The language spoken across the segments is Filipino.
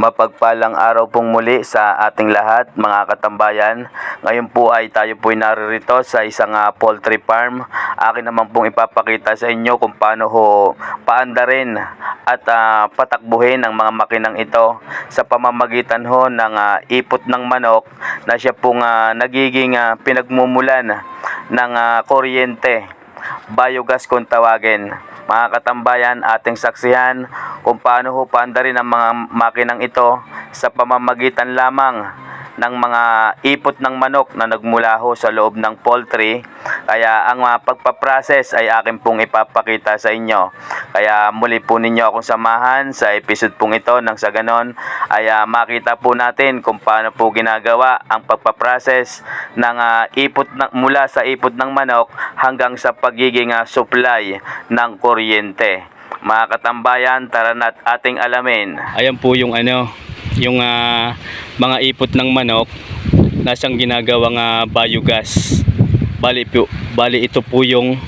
Mapagpalang araw pong muli sa ating lahat mga katambayan. Ngayon po ay tayo po naririto sa isang ah, poultry farm. Akin naman pong ipapakita sa inyo kung paano ho paandarin at ah, patakbuhin ang mga makinang ito sa pamamagitan ho ng ah, ipot ng manok na siya pong ah, nagiging ah, pinagmumulan ng ah, kuryente biogas kung tawagin. Mga katambayan, ating saksihan kung paano ho paandarin ang mga makinang ito sa pamamagitan lamang ng mga ipot ng manok na nagmula ho sa loob ng poultry. Kaya ang mga pagpaprocess ay akin pong ipapakita sa inyo. Kaya muli po ninyo akong samahan sa episode pong ito nang sa ganon ay ah, makita po natin kung paano po ginagawa ang pagpaprocess ng ah, ipot ng, mula sa ipot ng manok hanggang sa pagiging ah, supply ng kuryente. Mga katambayan, tara na't ating alamin. Ayan po yung ano, yung ah, mga ipot ng manok na siyang ginagawang ah, biogas. Bali, po, bali ito po yung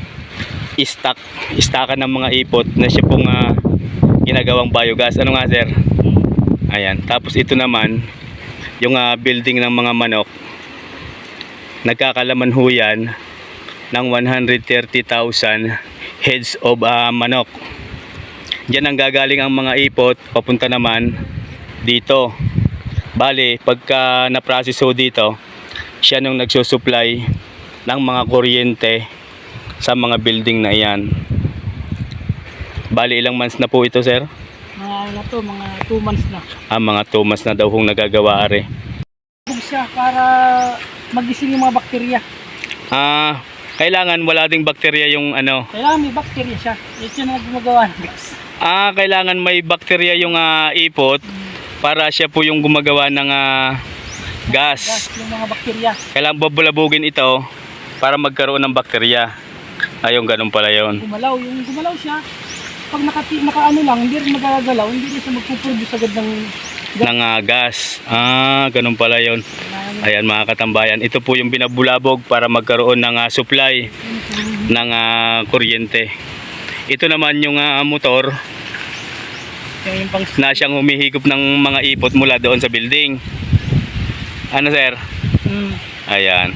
stock, istakan ng mga ipot na siya pong ah, ginagawang biogas. Ano nga sir? Ayan. Tapos ito naman, yung ah, building ng mga manok. Nagkakalaman ho yan ng 130,000 heads of ah, manok. Diyan ang gagaling ang mga ipot, papunta naman dito. Bali, pagka na-process ho dito, siya nung nagsusupply ng mga kuryente sa mga building na iyan. Bali, ilang months na po ito, sir? Mga ano to, mga 2 months na. Ah, mga 2 months na daw hong nagagawa are. Siya para magising yung mga bakterya. Ah, kailangan wala ding bakterya yung ano. Kailangan may bakterya siya. Ito na gumagawa ng gas. Ah, kailangan may bakterya yung ah, ipot para siya po yung gumagawa ng ah, Gas, gas. yung mga bakterya. Kailangan babulabugin ito para magkaroon ng bakterya. Ayun, ganun pala yun. Gumalaw, yung gumalaw siya. Pag nakati, nakaano lang, hindi rin magagalaw, hindi rin siya magpuproduce agad ng gas. Ng ah, gas. Ah, ganun pala yun. Ayan mga katambayan, ito po yung binabulabog para magkaroon ng ah, supply ng ah, kuryente. Ito naman yung ah, motor yung pang na siyang humihigop ng mga ipot mula doon sa building. Ano sir? mm, Ayan.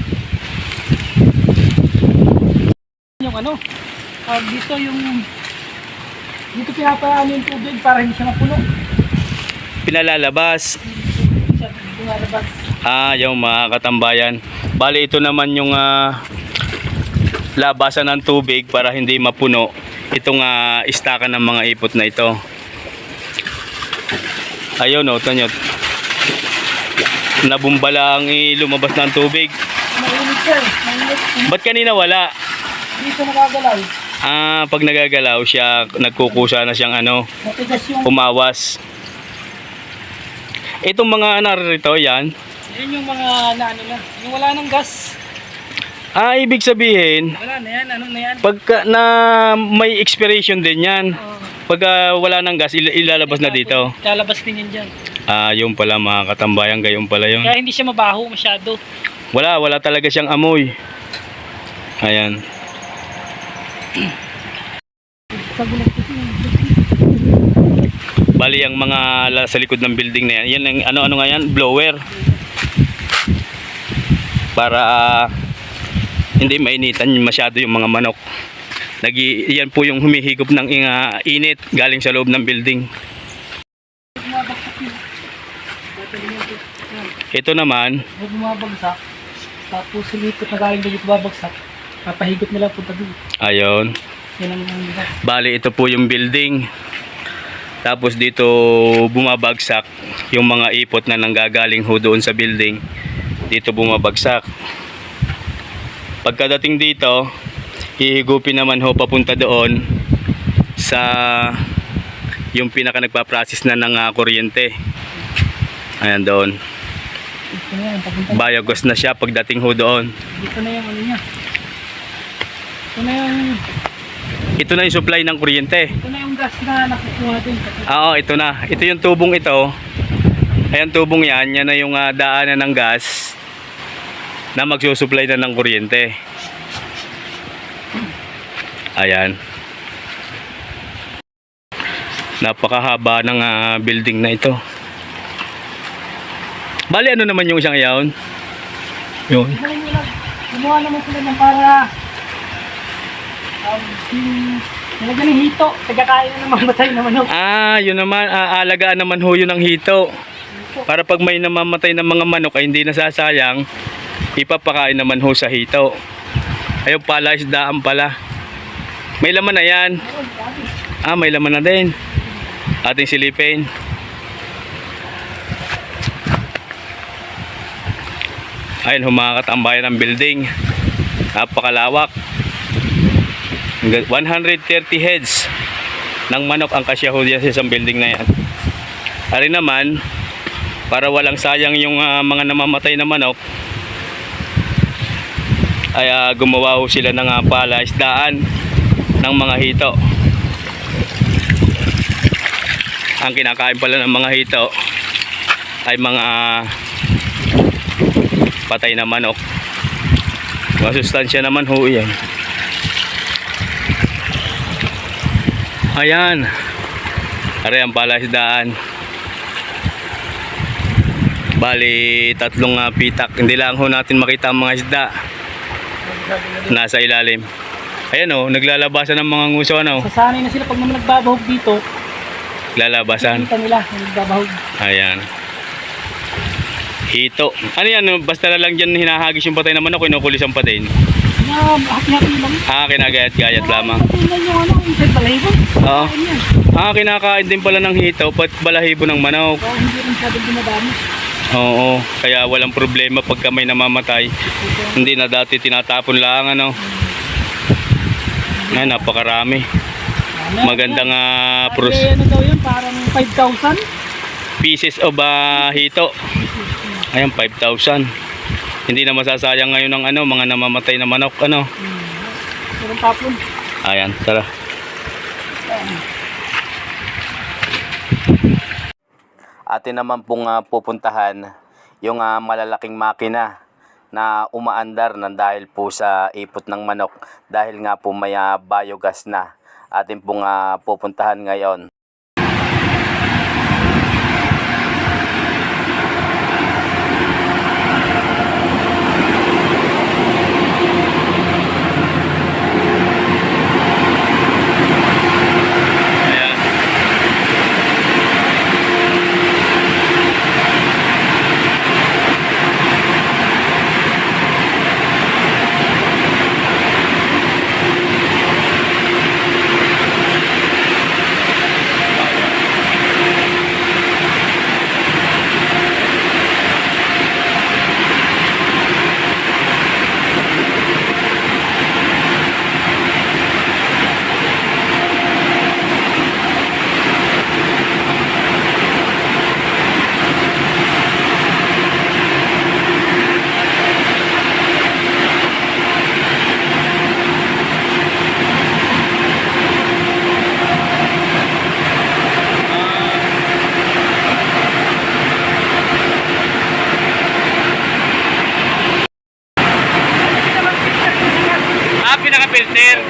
yung ano, ah, dito yung dito pinapayaan yung tubig para hindi siya mapuno. Pinalalabas. Hindi siya lumalabas. Ah, yung mga katambayan. Bali ito naman yung ah, labasan ng tubig para hindi mapuno itong uh, istakan ng mga ipot na ito. Ayun o, oh, nyo. Nabumbala ang lumabas ng tubig. Mainit eh. mainit. Ba't kanina wala? Dito nakagalaw. Ah, pag nagagalaw siya, nagkukusa na siyang ano, Matigas yung umawas. Itong mga naririto, yan. Yan yung mga na ano na, yung wala ng gas. Ah, ibig sabihin, Wala na yan, ano na yan. pagka na may expiration din yan. Oh, Pag ah, wala ng gas, il- ilalabas na dito. Lalabas din yan dyan. Ah, yung pala mga katambayan, gayon pala yun. Kaya hindi siya mabaho masyado. Wala, wala talaga siyang amoy. Ayan. Bali ang mga sa likod ng building na yan, yan ang ano-ano nga yan, blower. Para ah, hindi mainitan masyado yung mga manok. Nagi, yan po yung humihigop ng inga, init galing sa loob ng building. Ito. Naman, bumabagsak, tapos silipot na galing dito babagsak, papahigot nila punta doon. ayon. Yan ang gas. Bali ito po yung building. Tapos dito bumabagsak yung mga ipot na nanggagaling ho doon sa building. Dito bumabagsak. Pagkadating dito, hihigupin naman ho papunta doon sa yung pinaka nagpa-process na ng ah, kuryente. Ayan doon. Biogas na siya pagdating ho doon. Dito na yung ano niya. Ito na yung, Ito na yung supply ng kuryente. ito na yung gas na nakukuha natin. Oo, ito na. Ito yung tubong ito. Ayan tubong yan. Yan na yung ah, daanan ng gas na magsusupply na ng kuryente. Ayan. Napakahaba ng ah, building na ito. Bali, ano naman yung isang iyaon? Yun. Gumawa naman sila ng para um, yung nilagyan ng hito, tagakain na ng mamatay na manok. Ah, yun naman. Ah, alagaan naman ho yun ng hito. Para pag may namamatay ng mga manok ay hindi nasasayang, ipapakain naman ho sa hito. Ayun pala, isdaan pala. May laman na yan. Ah, may laman na din. Ating silipin. Ayun, humakat ang bayan ng building. Napakalawak. Hanggang 130 heads ng manok ang kasya ho sa isang building na yan. Ari naman, para walang sayang yung ah, mga namamatay na manok, ay ah, gumawa ho sila ng uh, palaisdaan ng mga hito. Ang kinakain pala ng mga hito ay mga ah, patay na manok. Mga sustansya naman ho yan. Ayan. Ari ang palaisdaan. Bali, tatlong ah, pitak. Hindi lang ho natin makita ang mga isda. Nasa ilalim. Ayan o, naglalabasan ng mga nguso ano. Sasanay na sila pag naman nagbabahog dito, Naglalabasan. kita nila na nagbabahog. Ayan. Hito. Ano yan? no? Basta na lang dyan hinahagis yung patay na manok, kinukulisan pa din. Ah, kinagayat-gayat lamang. Ano. Oo. Yan. Ah, kinakain din pala ng hito, pat balahibo ng manok. So, hindi rin masyadong dumadami. Oo, kaya walang problema pagka may namamatay. Hindi na dati tinatapon lang ano. Ay, napakarami. Magandang uh, pros ano daw yun, parang 5,000. pieces of ah, hito. Ayan, 5,000. Hindi na masasayang ngayon ng ano, mga namamatay na manok ano. Meron tapon. Ayan, tara. Atin naman pong ah, pupuntahan yung ah, malalaking makina na umaandar ng dahil po sa ipot ng manok dahil nga po may ah, biogas na. Atin pong ah, pupuntahan ngayon. Ayan. Ah, pinaka-filter.